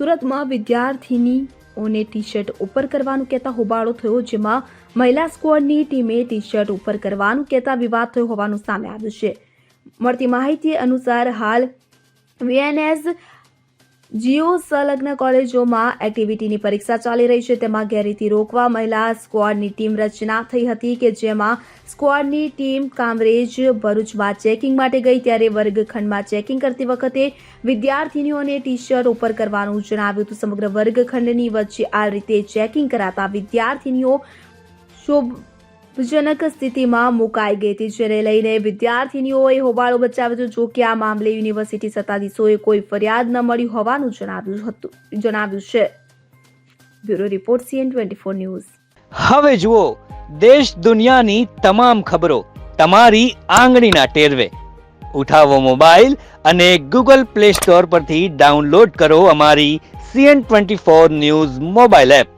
સુરતમાં વિદ્યાર્થીનીઓને T shirt ઉપર કરવાનું કહેતા હોબાળો થયો, જેમાં મહિલા સ્કવોડની ટીમે ટી શર્ટ ઉપર કરવાનું કહેતા વિવાદ થયો હોવાનું સામે આવ્યું છે. મળતી માહિતી અનુસાર હાલ વીએનએસ જીઓ સંલગ્ન કોલેજોમાં એક્ટિવિટીની પરીક્ષા ચાલી રહી છે. તેમાં ગેરરીતિ રોકવા મહિલા સ્ક્વોડની ટીમ રચના થઈ હતી કે જેમાં સ્ક્વોડની ટીમ કામરેજ ભરૂચમાં ચેકિંગ માટે ગઈ ત્યારે વર્ગખંડમાં ચેકિંગ કરતી વખતે વિદ્યાર્થીનીઓને ટી શર્ટ ઉપર કરવાનું જણાવ્યું હતું. સમગ્ર વર્ગખંડની વચ્ચે આ રીતે ચેકિંગ કરાતા વિદ્યાર્થીનીઓ શોભજનક સ્થિતિમાં મુકાઈ ગઈ હતી, જેને લઈને વિદ્યાર્થીનીઓએ હોબાળો બચાવ્યો જો કે આ મામલે યુનિવર્સિટી સત્તાધીશોએ કોઈ ફરિયાદ ન મળી હોવાનું જણાવ્યું હતું, જણાવ્યું છે. Bureau report, CN twenty four news. હવે જુઓ, દેશ દુનિયાની તમામ ખબરો તમારી આંગળીના ટેરવે. ઉઠાવો મોબાઈલ અને ગૂગલ પ્લે સ્ટોર પરથી ડાઉનલોડ કરો અમારી CN twenty four news mobile app.